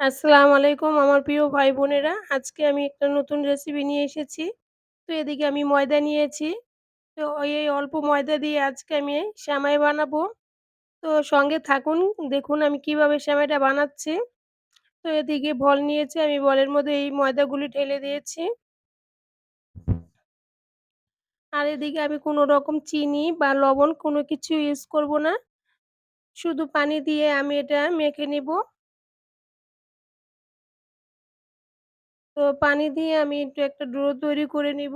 আসসালামু আলাইকুম আমার প্রিয় ভাই বোনেরা। আজকে আমি একটা নতুন রেসিপি নিয়ে এসেছি। তো এদিকে আমি ময়দা নিয়েছি। তো এই অল্প ময়দা দিয়ে আজকে আমি সেমাই বানাবো। তো সঙ্গে থাকুন, দেখুন আমি কীভাবে সেমাইটা বানাচ্ছি। তো এদিকে বল নিয়েছি, আমি বলের মধ্যে এই ময়দাগুলি ঢেলে দিয়েছি। আর এদিকে আমি কোনো রকম চিনি বা লবণ কোনো কিছু ইউজ করব না। শুধু পানি দিয়ে আমি এটা মেখে নিব। তো পানি দিয়ে আমি একটু একটা ডো তৈরি করে নিব।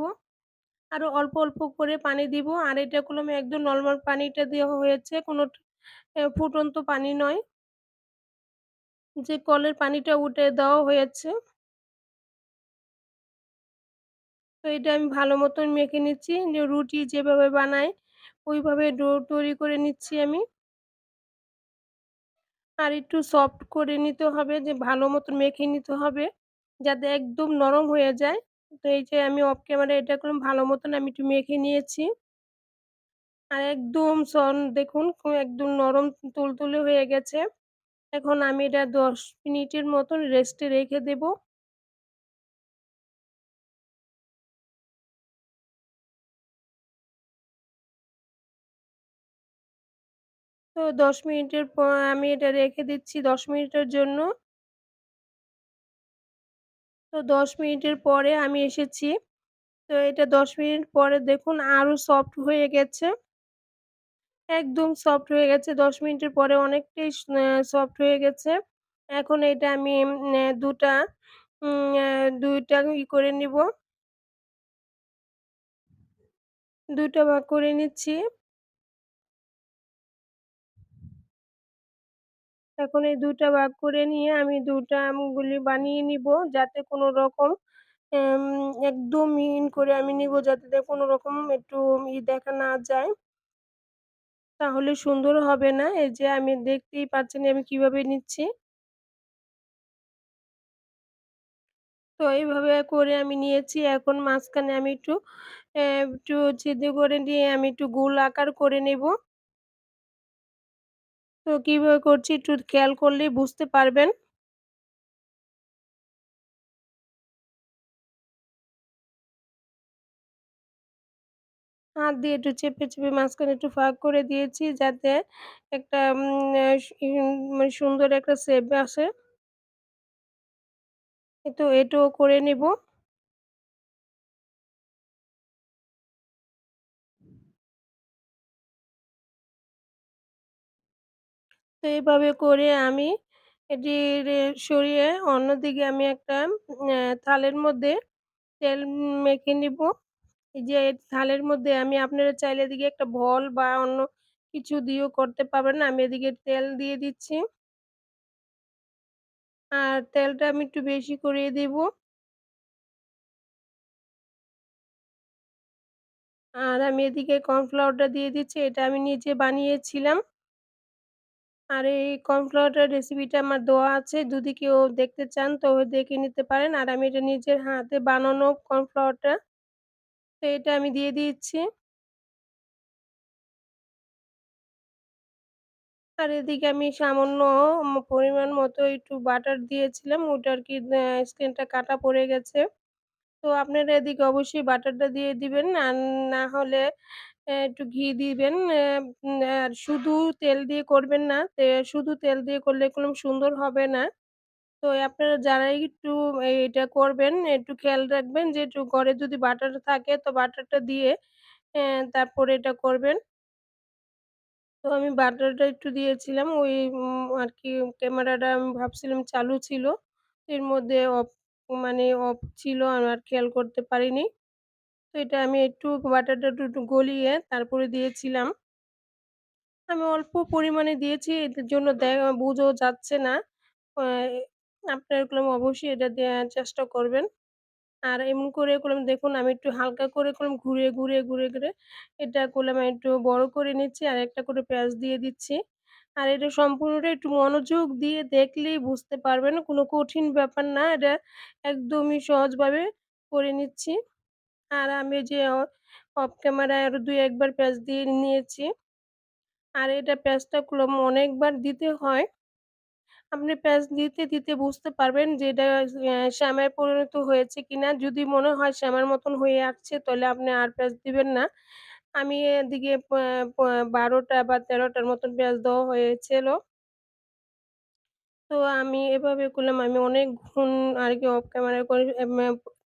আরও অল্প, অল্প করে পানি দিব। আর এটা করলাম একদম নরমাল পানিটা দেওয়া হয়েছে। কোনো ফুটন্ত পানি নয়। যে কলের পানিটা উঠে দেওয়া হয়েছে। তো এটা আমি ভালো মতন মেখে নিচ্ছি। যে রুটি যেভাবে বানাই ওইভাবে ডো তৈরি করে নিচ্ছি আমি। আর একটু সফট করে নিতে হবে যে ভালো মতন মেখে নিতে হবে। যাতে একদম নরম হয়ে যায়। তো এই যে আমি অফ ক্যামেরায় এটা করলাম, ভালো মতন আমি একটু মেখে নিয়েছি। আর একদম সন, দেখুন একদম নরম তুলতুলে হয়ে গেছে। এখন আমি এটা ১০ মিনিটের মতন রেস্টে রেখে দেব। তো ১০ মিনিটের পর আমি এটা রেখে দিচ্ছি ১০ মিনিটের জন্য। তো ১০ মিনিটের পরে আমি এসেছি। তো এটা ১০ মিনিট পরে দেখুন আরও সফট হয়ে গেছে। একদম সফট হয়ে গেছে ১০ মিনিটের পরে অনেকটাই সফট হয়ে গেছে। এখন এটা আমি, উম অ্যা ২ টা উম অ্যা ২ টা ই করে নিব। ২ টা ভাগ করে নিচ্ছি। এখন এই ২ টা ভাগ করে নিয়ে আমি ২ আমগুলি বানিয়ে নিব যাতে কোনো রকম একদম মিহিন করে আমি নিব যাতে কোনো রকম একটু ই দেখা না যায়। তাহলে সুন্দর হবে না। এই যে আমি দেখতেই পাচ্ছেন আমি কীভাবে নিচ্ছি। তো এইভাবে করে আমি নিয়েছি। এখন মাঝখানে আমি একটু একটু ছিদ্র করে নিয়ে আমি একটু গোল আকার করে নেব। তো কীভাবে করছি একটু খেয়াল করলেই বুঝতে পারবেন। হাত দিয়ে একটু চেপে, চেপে মাঝখানে একটু ফাঁক করে দিয়েছি যাতে একটা মানে সুন্দর একটা শেপ আসে। তো এটাও করে নিব। তো এভাবে করে আমি এটি সরিয়ে অন্যদিকে আমি একটা থালের মধ্যে তেল মেখে নিব। যে থালের মধ্যে আমি আপনারা চাইলে এদিকে একটা ভল বা অন্য কিছু দিয়েও করতে পারবেন। আমি এদিকে তেল দিয়ে দিচ্ছি। আর তেলটা আমি একটু বেশি করেই দিব। আর আমি এদিকে কর্নফ্লাওয়ারটা দিয়ে দিচ্ছি। এটা আমি নিজে বানিয়েছিলাম। আর এই কর্নফ্লাওয়ারটার রেসিপিটা আমার দেওয়া আছে। যদি কেউ দেখতে চান তো দেখে নিতে পারেন। আর আমি এটা নিজের হাতে বানানো কর্নফ্লাওয়ারটা। তো এটা আমি দিয়ে দিচ্ছি। আর এদিকে আমি সামান্য পরিমাণ মতো একটু বাটার দিয়েছিলাম। ওটা আরকি আ স্ক্রিনটা কাটা পড়ে গেছে। তো আপনারা এদিকে অবশ্যই বাটারটা দিয়ে দিবেন। আর না হলে একটু ঘি দিবেন। আর শুধু তেল দিয়ে করবেন না। তে, শুধু তেল দিয়ে করলে কোনো সুন্দর হবে না। তো আপনারা যারা একটু এটা করবেন, একটু খেয়াল রাখবেন যে একটু ঘরে যদি বাটার থাকে, তো বাটারটা দিয়ে তারপরে এটা করবেন। তো আমি বাটারটা একটু দিয়েছিলাম, ওই, উম আরকি ক্যামেরাটা আমি ভাবছিলাম চালু ছিল। এর মধ্যে অফ মানে অফ ছিল, আমার খেয়াল করতে পারিনি। তো এটা আমি একটু বাটারটা একটু, গলিয়ে তারপরে দিয়েছিলাম। আমি অল্প পরিমাণে দিয়েছি এটার জন্য দে বুঝাও যাচ্ছে না। আপনারা এগুলো অবশ্যই এটা দেয়ার চেষ্টা করবেন। আর এমন করে করলাম দেখুন আমি একটু হালকা করে করলাম ঘুরে ঘুরে ঘুরে ঘুরে এটা করলাম একটু বড় করে নিচ্ছি আর একটা করে পেঁয়াজ দিয়ে দিচ্ছি। আর এটা সম্পূর্ণটা একটু মনোযোগ দিয়ে দেখলেই বুঝতে পারবেন। কোনো কঠিন ব্যাপার না। এটা একদমই সহজভাবে করে নিচ্ছি। আর আমি যে অফ ক্যামেরায় আরও ২-১ বার পেঁয়াজ দিয়ে নিয়েছি। আর এটা প্যাঁচটা করলাম অনেকবার দিতে হয়। আপনি পেঁয়াজ দিতে, দিতে বুঝতে পারবেন যে এটা শ্যামায় পরিণত হয়েছে কিনা। যদি মনে হয় শ্যামার মতন হয়ে আসছে তাহলে আপনি আর পেঁয়াজ দিবেন না। আমি এদিকে পা পা ১২ টা বা তেরোটার মতন পেঁয়াজ দেওয়া হয়েছিল। তো আমি এভাবে করলাম আমি অনেকক্ষণ আরকি অফ ক্যামেরা করে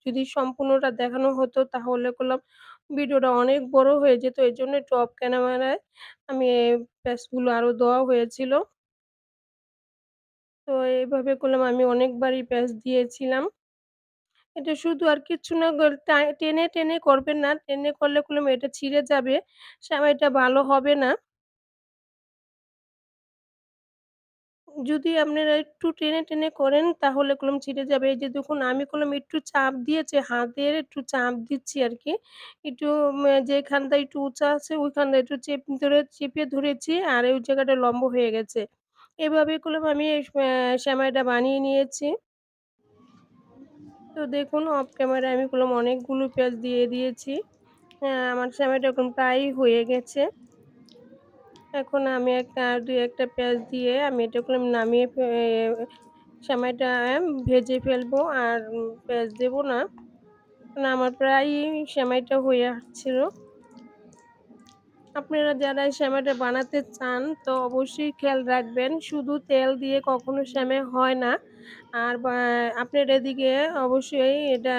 যদি সম্পূর্ণটা দেখানো হতো তাহলে করলাম ভিডিওটা অনেক বড় হয়ে যেত। এই জন্য টপ ক্যামেরায় আমি পেঁয়াজগুলো আরও দেওয়া হয়েছিল। তো এইভাবে করলাম আমি অনেকবারই পেঁয়াজ দিয়েছিলাম। এটা শুধু আর কিচ্ছু না টেনে, টেনে করবেন না। টেনে করলে করলাম এটা ছিঁড়ে যাবে। সেমাইটা ভালো হবে না। যদি আপনারা একটু টেনে, টেনে করেন তাহলে কলম ছিঁড়ে যাবে। এই যে দেখুন আমি করলাম একটু চাপ দিয়েছি, হাতের একটু চাপ দিচ্ছি আর কি একটু যেখানটা একটু উঁচা আছে ওইখানটা একটু চেপ ধরে চেপে ধরেছি আর ওই জায়গাটা লম্ব হয়ে গেছে। এভাবে করলাম আমি অ্যা সেমাইটা বানিয়ে নিয়েছি। তো দেখুন অফ ক্যামেরায় আমি করলাম অনেকগুলো পেঁয়াজ দিয়ে দিয়েছি। অ্যা আমার শ্যামাইটা এখন প্রায়ই হয়ে গেছে। এখন আমি একটা ২-১ টা পেঁয়াজ দিয়ে আমি এটা করলাম নামিয়ে সেমাইটা ভেজে ফেলব আর পেঁয়াজ দেবো না। আমার প্রায়ই সেমাইটা হয়ে আসছিল। আপনারা যারা সেমাইটা বানাতে চান তো অবশ্যই খেয়াল রাখবেন শুধু তেল দিয়ে কখনো সেমাই হয় না। আর আপনার এদিকে অবশ্যই এটা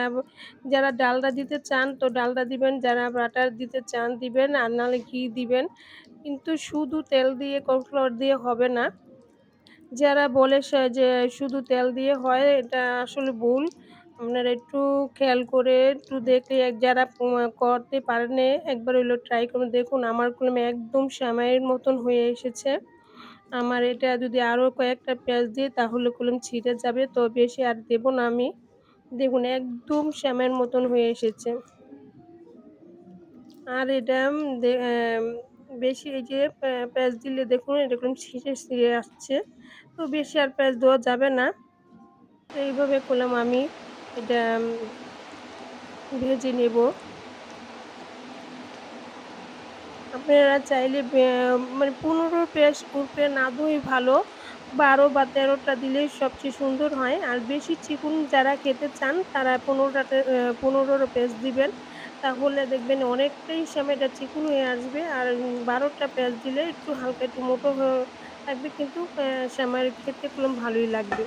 যারা ডালডা দিতে চান তো ডালডা দিবেন, যারা বাটার দিতে চান দিবেন আর নাহলে ঘি দিবেন। কিন্তু শুধু তেল দিয়ে, কর্নফ্লাওয়ার দিয়ে হবে না। যারা বলে যে শুধু তেল দিয়ে হয়, এটা আসলে ভুল। আপনারা একটু খেয়াল করে, একটু দেখে যারা করতে পারেন একবার হইলেও ট্রাই করে দেখুন। আমার কলমে একদম সেমাইয়ের মতন হয়ে এসেছে। আমার এটা যদি আরও কয়েকটা পেঁয়াজ দিই, তাহলে কলম ছিঁড়ে যাবে। তো বেশি আর দেব না আমি। দেখুন, একদম সেমাইয়ের মতন হয়ে এসেছে। আর এটা বেশি এই যে পে পেঁয়াজ দিলে দেখুন এরকম ছিঁড়ে, ছিঁড়ে আসছে। তো বেশি আর পেঁয়াজ দেওয়া যাবে না। তো এইভাবে করলাম আমি এটা ভেজে নেব। আপনারা চাইলে মানে ১৫ পেঁয়াজ উপরে না দেওয়াই ভালো। ১২ বা ১৩ টা দিলেই সবচেয়ে সুন্দর হয়। আর বেশি চিকুন যারা খেতে চান তারা ১৫ টাতে অ্যা ১৫ পেঁয়াজ দিবেন। তাহলে দেখবেন অনেকটাই সেমাইটা চিকন হয়ে আসবে। আর বারোটা পেঁয়াজ দিলে একটু হালকা একটু মোটো হ থাকবে কিন্তু সেমাইয়ের খেতে করলাম ভালোই লাগবে।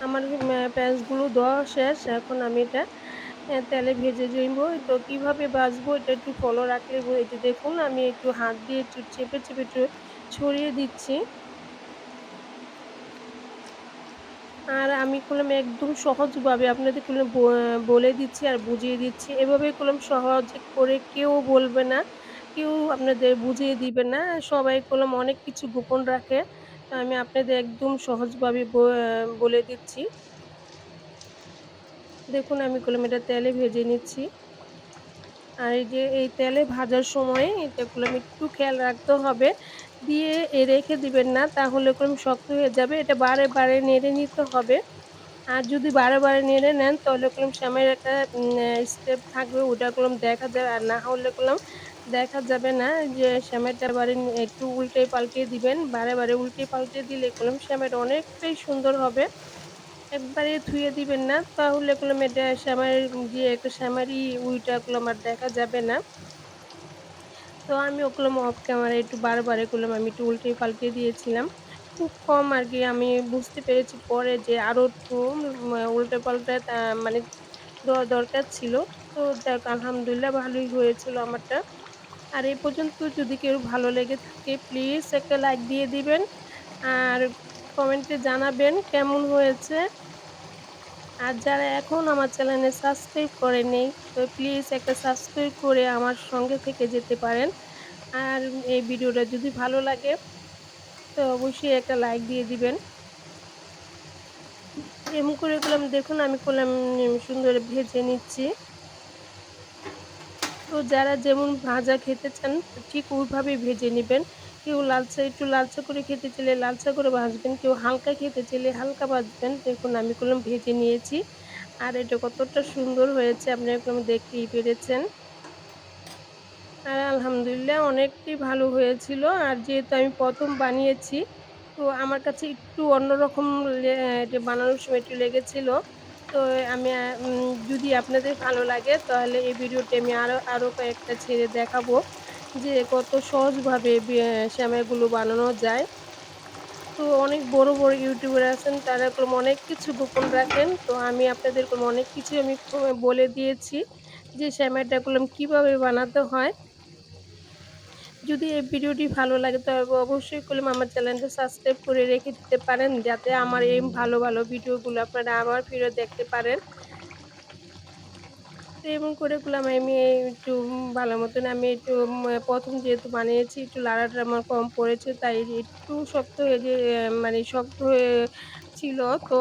আমার পেঁয়াজগুলো দেওয়া শেষ। এখন আমি এটা তেলে ভেজে নিবো। তো কীভাবে ভাজবো এটা একটু ফলো রাখলে যে দেখুন আমি একটু হাত দিয়ে একটু চেপে, চেপে একটু ছড়িয়ে দিচ্ছি। আর আমি করলাম একদম সহজভাবে আপনাদের করলাম বলে দিচ্ছি আর বুঝিয়ে দিচ্ছি। এভাবে করলাম সহজ করে কেউ বলবে না। কেউ আপনাদের বুঝিয়ে দিবে না। সবাই করলাম অনেক কিছু গোপন রাখে। আমি আপনাদের একদম সহজভাবে বলে দিচ্ছি। দেখুন, আমি করলাম এটা তেলে ভেজে নিচ্ছি। আর এই যে, এই তেলে ভাজার সময় এটা করলাম একটু খেয়াল রাখতে হবে। দিয়ে রেখে দিবেন না তাহলে করলাম শক্ত হয়ে যাবে। এটা বারে, বারে নেড়ে নিতে হবে। আর যদি বারে, বারে নেড়ে নেন তাহলে করলাম সেমাইয়ের একটা স্টেপ থাকবে ওটা করলাম দেখা যাবে আর না হলে করলাম দেখা যাবে না যে সেমাইটা বারে একটু উল্টে পাল্টে দিবেন। বারে, বারে উল্টে পাল্টে দিলে করলাম সেমাইটা অনেকটাই সুন্দর হবে। একবারে ধুয়ে দিবেন না তাহলে করলাম এটা সেমাইয়ের যে একটা সেমাইরই উইটা করলাম আর দেখা যাবে না। তো আমি ওগুলো অফ ক্যামেরায় একটু বারবার বারে করলাম আমি একটু উল্টে পাল্টে দিয়েছিলাম। খুব কম আর কি আমি বুঝতে পেরেছি পরে যে আরও একটু উল্টে পাল্টে মানে দেওয়া দরকার ছিল। তো দেখ আলহামদুলিল্লাহ ভালোই হয়েছিল আমারটা। আর এ পর্যন্ত যদি কেউ ভালো লেগে থাকে প্লিজ একটা লাইক দিয়ে দিবেন। আর কমেন্টে জানাবেন কেমন হয়েছে। আর যারা এখন আমার চ্যানেলে সাবস্ক্রাইব করেননি, তো প্লিজ একটা সাবস্ক্রাইব করে আমার সঙ্গে থেকে যেতে পারেন। আর এই ভিডিওটা যদি ভালো লাগে, তো অবশ্যই একটা লাইক দিয়ে দিবেন। এরকম করে করলাম দেখুন, আমি করলাম সুন্দর ভেজে নিচ্ছি। তো যারা যেমন ভাজা খেতে চান, ঠিক ওইভাবেই ভেজে নিবেন। কেউ লালচে একটু লালচে করে খেতে চাইলে লালচে করে ভাজবেন, কেউ হালকা খেতে চাইলে হালকা ভাজবেন। দেখুন আমি করলাম ভেজে নিয়েছি। আর এটা কতটা সুন্দর হয়েছে আপনি একদম দেখতেই পেরেছেন। আর আলহামদুলিল্লাহ অনেকটাই ভালো হয়েছিল। আর যেহেতু আমি প্রথম বানিয়েছি তো আমার কাছে একটু অন্যরকম বানানোর সময় একটু লেগেছিল। তো আমি যদি আপনাদের ভালো লাগে তাহলে এই ভিডিওটি আমি আরও আরও কয়েকটা ছেড়ে দেখাবো যে কত সহজভাবে বি বানানো যায়। তো অনেক বড়, বড় ইউটিউবার আছেন তারা এরকম অনেক কিছু গোপন রাখেন। তো আমি আপনাদের এরকম অনেক কিছুই আমি বলে দিয়েছি যে সেমাইটা করলাম কীভাবে বানাতে হয়। যদি এই ভিডিওটি ভালো লাগে তবে অবশ্যই করলাম আমার চ্যানেলটা সাবস্ক্রাইব করে রেখে দিতে পারেন যাতে আমার এই ভালো, ভালো ভিডিওগুলো আপনারা আবার ফিরে দেখতে পারেন। তো এমন করে করলাম আমি একটু ভালো মতন আমি একটু প্রথম যেহেতু বানিয়েছি একটু লাড়াটা আমার কম পড়েছে তাই একটু শক্ত হয়ে যে মানে শক্ত হয়ে ছিল। তো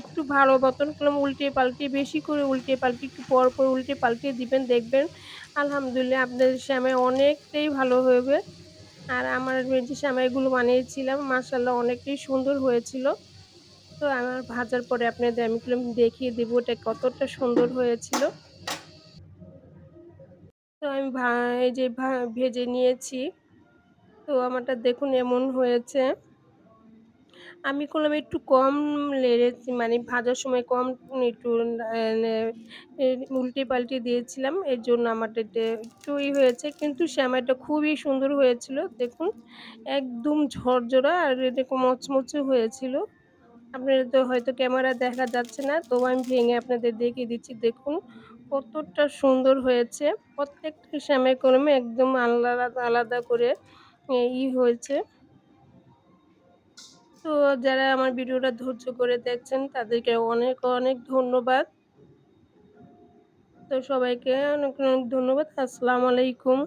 একটু ভালো মতন করলাম উল্টে পাল্টে বেশি করে উল্টে পাল্টে একটু পর, পর উল্টে পাল্টে দিবেন দেখবেন আলহামদুলিল্লাহ আপনাদের সেমাই অনেকটাই ভালো হবে। আর আমার আমি যে সেমাইগুলো বানিয়েছিলাম মাশাআল্লাহ অনেকটাই সুন্দর হয়েছিল। তো আমার ভাজার পরে আপনাদের আমি দেখিয়ে দেবো এটা কতটা সুন্দর হয়েছিল। তো আমি এই যে ভেজে নিয়েছি। তো আমারটা দেখুন এমন হয়েছে। আমি করলাম একটু কম লেড়েছি মানে ভাজার সময় কম একটু উল্টে পাল্টে দিয়েছিলাম। এরজন্য আমারটা এটা একটু ই হয়েছে, কিন্তু সেমাইটা খুবই সুন্দর হয়েছিল। দেখুন, একদম ঝরঝরা আর এরকম মচমচে হয়েছিল। আপনাদের তো হয়তো ক্যামেরা দেখা যাচ্ছে না। তো আমি ভেঙে আপনাদের দেখিয়ে দিচ্ছি দেখুন কতটা সুন্দর হয়েছে। প্রত্যেকটা সেমাই কলমে একদম আলাদা, আলাদা করে ই হয়েছে। তো যারা আমার ভিডিওটা ধৈর্য করে দেখছেন তাদেরকে অনেক, অনেক ধন্যবাদ। তো সবাইকে অনেক, অনেক ধন্যবাদ। আসসালামু আলাইকুম।